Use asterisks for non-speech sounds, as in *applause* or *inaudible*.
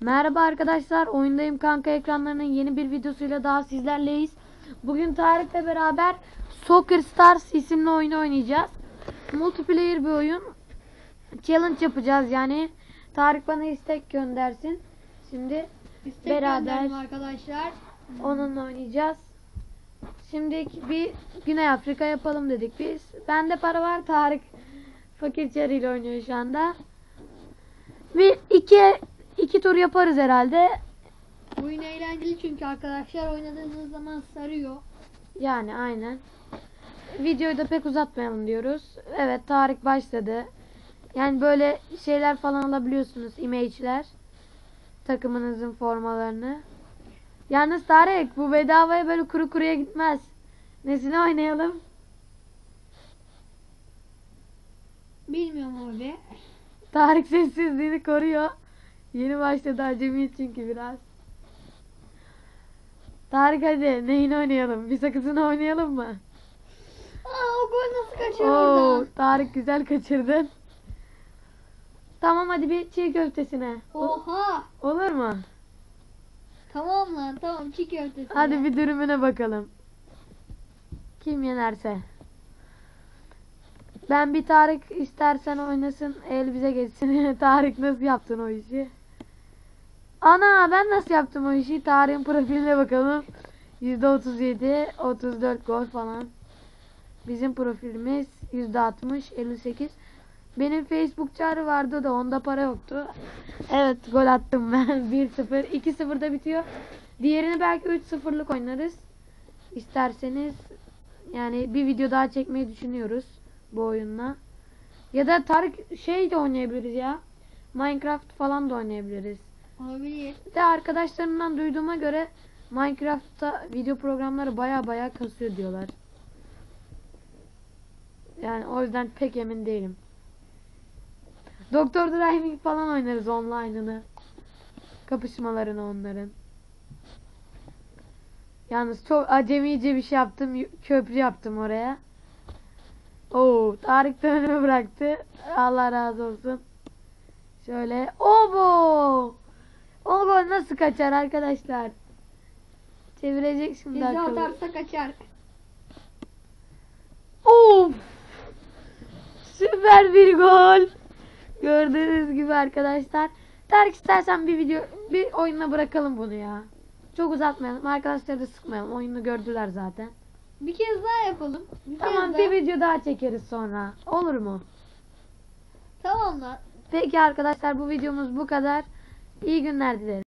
Merhaba arkadaşlar, oyundayım kanka ekranlarının yeni bir videosuyla daha sizlerleyiz. Bugün Tarık'la beraber Soccer Stars isimli oyunu oynayacağız. Multiplayer bir oyun. Challenge yapacağız yani. Tarık bana istek göndersin. Şimdi İstek Beraber. arkadaşlar. onunla oynayacağız. Şimdi bir Güney Afrika yapalım dedik biz. Bende para var, Tarık fakir çarıyla oynuyor şu anda. Bir iki iki tur yaparız herhalde. Oyun eğlenceli çünkü arkadaşlar oynadığınız zaman sarıyor. Yani aynen. Videoyu da pek uzatmayalım diyoruz. Evet Tarık başladı. Yani böyle şeyler falan alabiliyorsunuz. Image'ler. Takımınızın formalarını. Yalnız Tarık bu bedavaya böyle kuru kuruya gitmez. Nesini oynayalım? Bilmiyorum abi. Tarık sessizliğini koruyor. Yeni başladı acemi çünkü biraz. Tarık hadi neyini oynayalım? Bir sakızını oynayalım mı? Aa o gol nasıl kaçıyor Oo, oradan? Tarık güzel kaçırdın. Tamam hadi bir çiğ köftesine. Oha. olur mu? Tamam lan tamam çiğ köftesi. Hadi bir dürümüne bakalım. Kim yenerse. Ben bir Tarık istersen oynasın el bize geçsin. *laughs* Tarık nasıl yaptın o işi? Ana ben nasıl yaptım o işi? Tarık'ın profiline bakalım. %37, 34 gol falan. Bizim profilimiz %60, 58. Benim Facebook çağrı vardı da onda para yoktu. Evet gol attım ben *laughs* 1-0. 2-0'da bitiyor. Diğerini belki 3-0'lık oynarız. İsterseniz yani bir video daha çekmeyi düşünüyoruz bu oyunla. Ya da Tarık şey de oynayabiliriz ya. Minecraft falan da oynayabiliriz. Olabilir. De arkadaşlarımdan duyduğuma göre Minecraft'ta video programları baya baya kasıyor diyorlar. Yani o yüzden pek emin değilim. Doktor Driving falan oynarız online'ını. Kapışmalarını onların. Yalnız çok acemice bir şey yaptım. Köprü yaptım oraya. Oo, Tarık da önüme bıraktı. Allah razı olsun. Şöyle. Obo! Gol nasıl kaçar arkadaşlar? Çevirecek şimdi Bizi akıllı. atarsa kaçar. Of! Süper bir gol. Gördüğünüz gibi arkadaşlar. Tarık istersen bir video bir oyunla bırakalım bunu ya. Çok uzatmayalım. Arkadaşları da sıkmayalım. Oyunu gördüler zaten. Bir kez daha yapalım. Bir Tamam kez bir daha. video daha çekeriz sonra. Olur mu? Tamam lan. Peki arkadaşlar bu videomuz bu kadar. İyi günler dilerim.